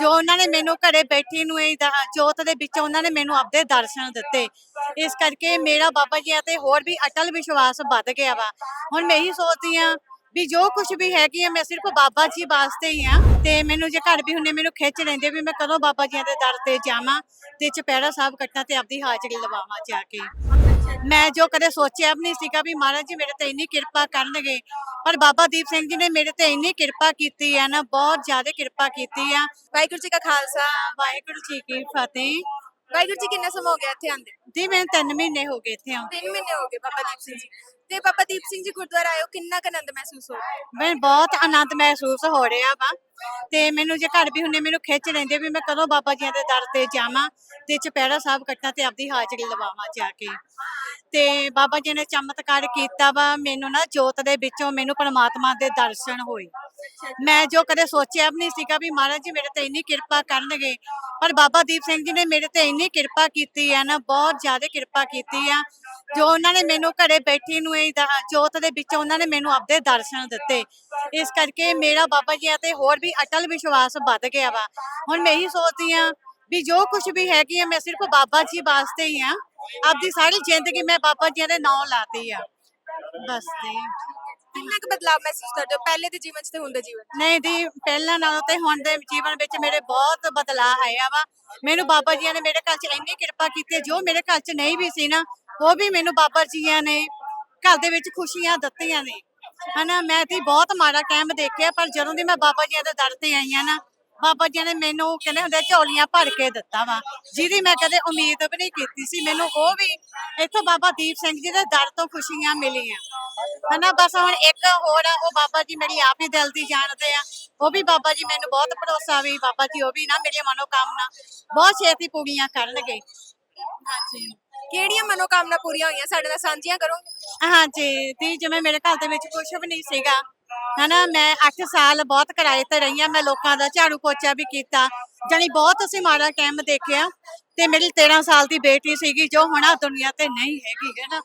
ਜੋ ਉਹਨਾਂ ਨੇ ਮੈਨੂੰ ਘਰੇ ਬੈਠੀ ਨੂੰ ਇਹ ਦ- ਜੋਤ ਦੇ ਵਿੱਚ ਉਹਨਾਂ ਨੇ ਮੈਨੂੰ ਆਪਦੇ ਦਰਸ਼ਨ ਦਿੱਤੇ। ਇਸ ਕਰਕੇ ਮੇਰਾ ਬਾਬਾ ਜੀ ਤੇ ਹੋਰ ਵੀ ਅਟਲ ਵਿਸ਼ਵਾਸ ਵੱਧ ਗਿਆ ਵਾ। ਹੁਣ ਮੈਂ ਇਹੀ ਸੋਚਦੀ ਆ ਵੀ ਜੋ ਕੁਝ ਵੀ ਹੈਗੀ ਆ, ਮੈਂ ਸਿਰਫ ਬਾਬਾ ਜੀ ਵਾਸਤੇ ਹੀ ਆ ਤੇ ਮੈਨੂੰ ਜੇ ਘਰ ਵੀ ਹੁੰਨੇ ਮੈਨੂੰ ਖਿੱਚ ਲੈਂਦੇ ਵੀ ਮੈਂ ਕਦੋਂ ਬਾਬਾ ਜੀ ਦੇ ਦਰ ਤੇ ਜਾਵਾਂ ਤੇ ਚਪੈੜਾ ਸਾਹਿਬ ਕੱਟਾਂ ਤੇ ਆਪਦੀ ਹਾਜ਼ਰੀ ਲਵਾਵਾਂ ਜਾ ਕੇ। ਮੈਂ ਜੋ ਕਦੇ ਸੋਚਿਆ ਵੀ ਨਹੀਂ ਸੀਗਾ ਵੀ ਮਹਾਰਾਜ ਜੀ ਮੇਰੇ ਤੇ ਇੰਨੀ ਕਿਰਪਾ ਕਰਨਗੇ, ਪਰ ਬਾਬਾ ਦੀਪ ਸਿੰਘ ਜੀ ਨੇ ਮੇਰੇ ਤੇ ਇੰਨੀ ਕਿਰਪਾ ਕੀਤੀ ਹੈ ਨਾ, ਬਹੁਤ ਜ਼ਿਆਦਾ ਕਿਰਪਾ ਕੀਤੀ ਆ ਵਾਹਿਗੁਰੂ ਜੀ ਕਾ ਖਾਲਸਾ, ਵਾਹਿਗੁਰੂ ਜੀ ਕੀ ਫਤਿਹ। ਵਾਹਿਗੁਰੂ ਜੀ ਕਿੰਨਾ ਸਮਾਂ ਹੋ ਗਿਆ ਇੱਥੇ ਆਂਦੇ ਦੀ ਮੈਂ 3 ਮਹੀਨੇ ਹੋ ਗਏ ਇੱਥੇ ਆਉਂਦੇ। ਤਿੰਨ ਮਹੀਨੇ ਹੋ ਗਏ ਬਾਬਾ ਦੀਪ ਸਿੰਘ ਜੀ। ਤੇ ਬਾਬਾ ਦੀਪ ਸਿੰਘ ਜੀ ਗੁਰਦੁਆਰਾ ਆਇਓ ਕਿੰਨਾ ਕੁ ਆਨੰਦ ਮਹਿਸੂਸ ਹੋ ਰਿਹਾ? ਮੈਂ ਬਹੁਤ ਆਨੰਦ ਮਹਿਸੂਸ ਹੋ ਰਿਹਾ ਵਾ। ਤੇ ਮੈਨੂੰ ਜੇ ਘਰ ਵੀ ਹੁੰਨੇ ਮੈਨੂੰ ਖਿੱਚ ਲੈਂਦੇ ਵੀ ਮੈਂ ਕਦੋਂ ਬਾਬਾ ਜੀ ਦੇ ਦਰ ਤੇ ਜਾਵਾਂ ਤੇ ਚਪੈੜਾ ਸਾਹਿਬ ਕੱਟਾਂ ਤੇ ਆਪਦੀ ਹਾਜ਼ਰੀ ਲਵਾਵਾਂ ਜਾ ਕੇ। ਤੇ ਬਾਬਾ ਜੀ ਨੇ ਚਮਤਕਾਰ ਕੀਤਾ ਵਾ, ਮੈਨੂੰ ਨਾ ਜੋਤ ਦੇ ਵਿੱਚੋਂ ਮੈਨੂੰ ਪਰਮਾਤਮਾ ਦੇ ਦਰਸ਼ਨ ਹੋਏ। ਮੈਂ ਜੋ ਕਦੇ ਸੋਚਿਆ ਵੀ ਨਹੀਂ ਸੀਗਾ ਵੀ ਮਹਾਰਾਜ ਜੀ ਮੇਰੇ ਤੇ ਇੰਨੀ ਕਿਰਪਾ ਕਰਨਗੇ, ਪਰ ਬਾਬਾ ਦੀਪ ਸਿੰਘ ਜੀ ਨੇ ਮੇਰੇ ਤੇ ਇੰਨੀ ਕਿਰਪਾ ਕੀਤੀ ਹੈ ਨਾ, ਬਹੁਤ ਜ਼ਿਆਦਾ ਕਿਰਪਾ ਕੀਤੀ ਆ। ਜੋ ਉਹਨਾਂ ਨੇ ਮੈਨੂੰ ਘਰੇ ਬੈਠੀ ਨੂੰ ਇਹ ਜੋਤ ਦੇ ਵਿੱਚ ਉਹਨਾਂ ਨੇ ਮੈਨੂੰ ਆਪਦੇ ਦਰਸ਼ਨ ਦਿੱਤੇ। ਇਸ ਕਰਕੇ ਮੇਰਾ ਬਾਬਾ ਜੀ ਤੇ ਹੋਰ ਵੀ ਅਟਲ ਵਿਸ਼ਵਾਸ ਵੱਧ ਗਿਆ ਵਾ। ਹੁਣ ਮੈਂ ਇਹੀ ਸੋਚਦੀ ਆ ਵੀ ਜੋ ਕੁਝ ਵੀ ਹੈਗੀ ਆ, ਮੈਂ ਸਿਰਫ ਬਾਬਾ ਜੀ ਵਾਸਤੇ ਹੀ ਆ। ਆਪਦੀ ਸਾਰੀ ਜ਼ਿੰਦਗੀ ਮੈਂ ਬਾਬਾ ਜੀ ਦੇ ਨਾਂ ਲਾਤੀ ਆ। ਬਸ ਤੇ ਕਿੰਨਾ ਕੁ ਬਦਲਾਅ ਮਹਿਸੂਸ ਕਰਦੇ ਹੋ? ਪਹਿਲੇ ਦੇ ਜੀਵਨ ਚ ਤੇ ਹੁਣ ਦੇ ਜੀਵਨ 'ਚ? ਨਹੀਂ ਦੀ ਪਹਿਲਾਂ ਨਾਲੋਂ ਤੇ ਹੁਣ ਦੇ ਜੀਵਨ ਵਿੱਚ ਮੇਰੇ ਬਹੁਤ ਬਦਲਾਅ ਆਇਆ ਵਾ। ਮੈਨੂੰ ਬਾਬਾ ਜੀ ਨੇ ਮੇਰੇ ਘਰ 'ਚ ਇੰਨੀ ਕਿਰਪਾ ਕੀਤੀ ਹੈ, ਜੋ ਮੇਰੇ ਘਰ 'ਚ ਨਹੀਂ ਵੀ ਸੀ ਨਾ ਉਹ ਵੀ ਮੈਨੂੰ ਬਾਬਾ ਜੀ ਨੇ ਘਰ ਦੇ ਵਿੱਚ ਖੁਸ਼ੀਆਂ ਦਿੱਤੀਆਂ ਨੇ। ਹਨਾ ਮੈਂ ਤੇ ਬਹੁਤ ਮਾੜਾ ਟਾਈਮ ਦੇਖਿਆ ਪਰ ਜਦੋਂ ਦੀ ਮੈਂ ਬਾਬਾ ਜੀ ਦੇ ਦਰ ਤੇ ਆਈ ਆ ਨਾ ਬਾਬਾ ਜੀ ਨੇ ਮੈਨੂੰ ਕਹਿੰਦੇ ਹੁੰਦੇ ਝੋਲੀਆਂ ਭਰ ਕੇ ਦਿੱਤਾ ਵਾ। ਜਿਹਦੀ ਮੈਂ ਕਦੇ ਉਮੀਦ ਵੀ ਨਹੀਂ ਕੀਤੀ ਸੀ। ਮੈਨੂੰ ਉਹ ਵੀ ਇੱਥੋਂ ਬਾਬਾ ਦੀਪ ਸਿੰਘ ਜੀ ਦੇ ਦਰ ਤੋਂ ਖੁਸ਼ੀਆਂ ਮਿਲੀਆਂ। ਹਨਾ ਬਸ ਹੁਣ ਇੱਕ ਹੋਰ ਆ ਉਹ ਬਾਬਾ ਜੀ ਮੇਰੀ ਆਪ ਹੀ ਦਿਲ ਦੀ ਜਾਣਦੇ ਆ। ਉਹ ਵੀ ਬਾਬਾ ਜੀ ਮੈਨੂੰ ਬਹੁਤ ਭਰੋਸਾ ਵੀ ਬਾਬਾ ਜੀ ਉਹ ਵੀ ਨਾ ਮੇਰੀਆਂ ਮਨੋਕਾਮਨਾ ਬਹੁਤ ਛੇਤੀ ਪੂਰੀਆਂ ਕਰਨਗੇ। ਹਾਂਜੀ। ਕਿਹੜੀਆਂ ਮਨੋਕਾਮਨਾ ਪੂਰੀਆਂ ਹੋਈਆਂ? ਸਾਡੇ ਨਾਲ ਸਾਂਝੀਆਂ ਕਰੋ। ਹਾਂਜੀ ਦੀ ਜਿਵੇਂ ਮੇਰੇ ਘਰ ਦੇ ਵਿੱਚ ਕੁਝ ਵੀ ਨਹੀਂ ਸੀਗਾ। ਹਨਾ, ਮੈਂ 8 ਸਾਲ ਬਹੁਤ ਕਿਰਾਏ ਤੇ ਰਹੀ ਆ ਮੈਂ ਲੋਕਾਂ ਦਾ ਝਾੜੂ ਪੋਚਾ ਵੀ ਕੀਤਾ। ਜਾਣੀ ਬਹੁਤ ਅਸੀਂ ਮਾੜਾ ਟਾਈਮ ਦੇਖਿਆ ਤੇ ਮੇਰੀ 13 ਸਾਲ ਦੀ ਬੇਟੀ ਸੀਗੀ, ਜੋ ਹੁਣ ਆ ਦੁਨੀਆ ਤੇ ਨਹੀਂ ਹੈਗੀ ਹੈ ਨਾ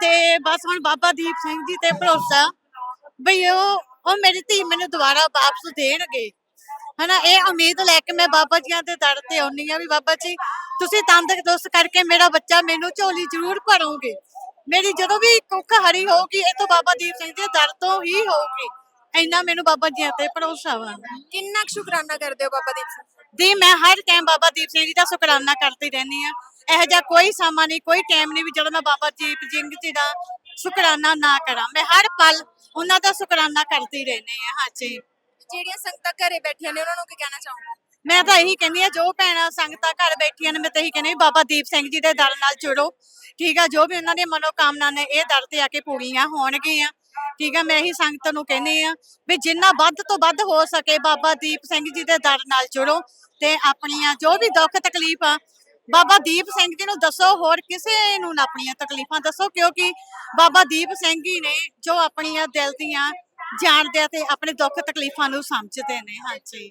ਤੇ ਬਸ ਹੁਣ ਬਾਬਾ ਦੀਪ ਸਿੰਘ ਜੀ ਤੇ ਭਰੋਸਾ ਬਈ ਉਹ ਉਹ ਮੇਰੀ ਧੀ ਮੈਨੂੰ ਦੁਬਾਰਾ ਵਾਪਸ ਦੇਣਗੇ। ਹਨਾ, ਇਹ ਉਮੀਦ ਲੈ ਕੇ ਮੈਂ ਬਾਬਾ ਜੀਆਂ ਦੇ ਦਰ ਤੇ ਆਉਣੀ ਆ ਵੀ ਬਾਬਾ ਜੀ, ਤੁਸੀਂ ਤੰਦਰੁਸਤ ਕਰਕੇ ਮੇਰਾ ਬੱਚਾ ਮੈਨੂੰ ਝੋਲੀ ਜ਼ਰੂਰ ਭਰੋਗੇ। ਮੇਰੀ ਜਦੋਂ ਵੀ ਕੁੱਖ ਹਰੀ ਹੋਊਗੀ ਇਹ ਤੋਂ ਬਾਬਾ ਦੀਪ ਸਿੰਘ ਦੇ ਦਰ ਤੋਂ ਹੀ ਹੋਊਗੀ। ਇੰਨਾ ਮੈਨੂੰ ਬਾਬਾ ਜੀਆਂ ਤੇ ਭਰੋਸਾ ਵਾ। ਕਿੰਨਾ ਕੁ ਸ਼ੁਕਰਾਨਾ ਕਰਦੇ ਹੋ ਬਾਬਾ ਦੀਪ ਸਿੰਘ? ਦੀ ਮੈਂ ਹਰ ਟਾਈਮ ਬਾਬਾ ਦੀਪ ਸਿੰਘ ਜੀ ਦਾ ਸ਼ੁਕਰਾਨਾ ਕਰਦੀ ਰਹਿੰਦੀ ਆ ਇਹੋ ਜਿਹਾ ਕੋਈ ਸਮਾਂ ਨਹੀਂ ਕੋਈ ਟਾਈਮ ਨਹੀਂ ਵੀ ਜਦੋਂ ਮੈਂ ਬਾਬਾ ਦੀਪ ਸਿੰਘ ਜੀ ਦਾ ਸ਼ੁਕਰਾਨਾ ਨਾ ਕਰਾਂ। ਮੈਂ ਹਰ ਪਲ ਉਹਨਾਂ ਦਾ ਸ਼ੁਕਰਾਨਾ ਕਰਦੀ ਰਹਿੰਦੀ ਆ ਹਾਂਜੀ। ਜਿਹੜੀਆਂ ਸੰਗਤਾਂ ਘਰੇ ਬੈਠੀਆਂ ਨੇ ਉਹਨਾਂ ਨੂੰ ਕੀ ਕਹਿਣਾ ਚਾਹੋਗੇ? ਮੈਂ ਤਾਂ ਇਹੀ ਕਹਿੰਦੀ ਆ ਜੋ ਭੈਣਾਂ ਸੰਗਤਾਂ ਘਰ ਬੈਠੀਆਂ ਨੇ, ਮੈਂ ਤਾਂ ਇਹੀ ਕਹਿੰਦੀ ਵੀ ਬਾਬਾ ਦੀਪ ਸਿੰਘ ਜੀ ਦੇ ਦਰ ਨਾਲ ਜੁੜੋ। ਠੀਕ ਆ, ਜੋ ਵੀ ਉਹਨਾਂ ਦੀਆਂ ਮਨੋਕਾਮਨਾ ਨੇ, ਇਹ ਦਰ ਤੇ ਆ ਕੇ ਪੂਰੀਆਂ ਹੋਣਗੀਆਂ। ਠੀਕ ਆ, ਮੈਂ ਇਹੀ ਸੰਗਤ ਨੂੰ ਕਹਿੰਦੀ ਆ ਵੀ ਜਿੰਨਾ ਵੱਧ ਤੋਂ ਵੱਧ ਹੋ ਸਕੇ ਬਾਬਾ ਦੀਪ ਸਿੰਘ ਜੀ ਦੇ ਦਰ ਨਾਲ ਜੁੜੋ ਤੇ ਆਪਣੀਆਂ ਜੋ ਵੀ ਦੁੱਖ ਤਕਲੀਫ ਆ, ਬਾਬਾ ਦੀਪ ਸਿੰਘ ਜੀ ਨੂੰ ਦੱਸੋ, ਹੋਰ ਕਿਸੇ ਨੂੰ ਨਾ ਆਪਣੀਆਂ ਤਕਲੀਫਾਂ ਦੱਸੋ, ਕਿਉਂਕਿ ਬਾਬਾ ਦੀਪ ਸਿੰਘ ਜੀ ਨੇ ਜੋ ਆਪਣੀਆਂ ਦਿਲ ਦੀਆਂ ਜਾਣਦੇ ਆ ਤੇ ਆਪਣੇ ਦੁੱਖ ਤਕਲੀਫਾਂ ਨੂੰ ਸਮਝਦੇ ਨੇ। ਹਾਂਜੀ।